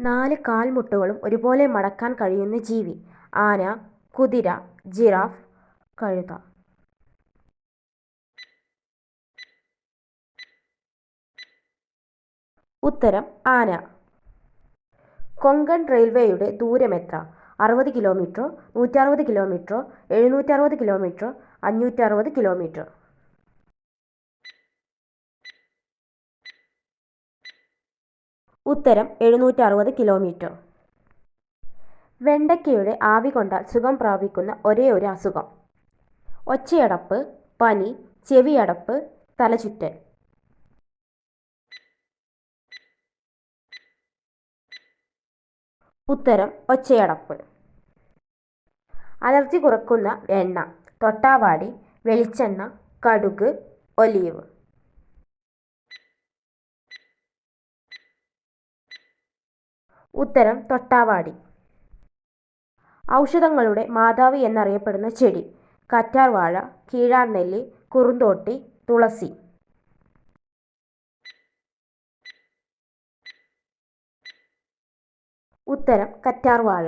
നാല് കാൽമുട്ടുകളും ഒരുപോലെ മടക്കാൻ കഴിയുന്ന ജീവി. ആന കുതിര ജിറാഫ് കഴുത. ഉത്തരം ആന. കൊങ്കൺ റെയിൽവേയുടെ ദൂരമെത്ര? അറുപത് കിലോമീറ്റർ നൂറ്ററുപത് കിലോമീറ്റർ എഴുന്നൂറ്ററുപത് കിലോമീറ്റർ അഞ്ഞൂറ്ററുപത് കിലോമീറ്റർ ഉത്തരം എഴുന്നൂറ്ററുപത് കിലോമീറ്റർ. വെണ്ടയ്ക്കയുടെ ആവി കൊണ്ടാൽ സുഖം പ്രാപിക്കുന്ന ഒരേ ഒരു അസുഖം. ഒച്ചയടപ്പ് പനി ചെവിയടപ്പ് തലചുറ്റൽ. ഉത്തരം ഒച്ചയടപ്പ്. അലർജി കുറക്കുന്ന എണ്ണ തൊട്ടാവാടി വെളിച്ചെണ്ണ കടുക് ഒലീവ്. ഉത്തരം തൊട്ടാവാടി. ഔഷധങ്ങളുടെ മാതാവ് എന്നറിയപ്പെടുന്ന ചെടി കറ്റാർവാഴ കീഴാർനെല്ലി കുറുന്തോട്ടി തുളസി. ഉത്തരം കറ്റാർവാഴ.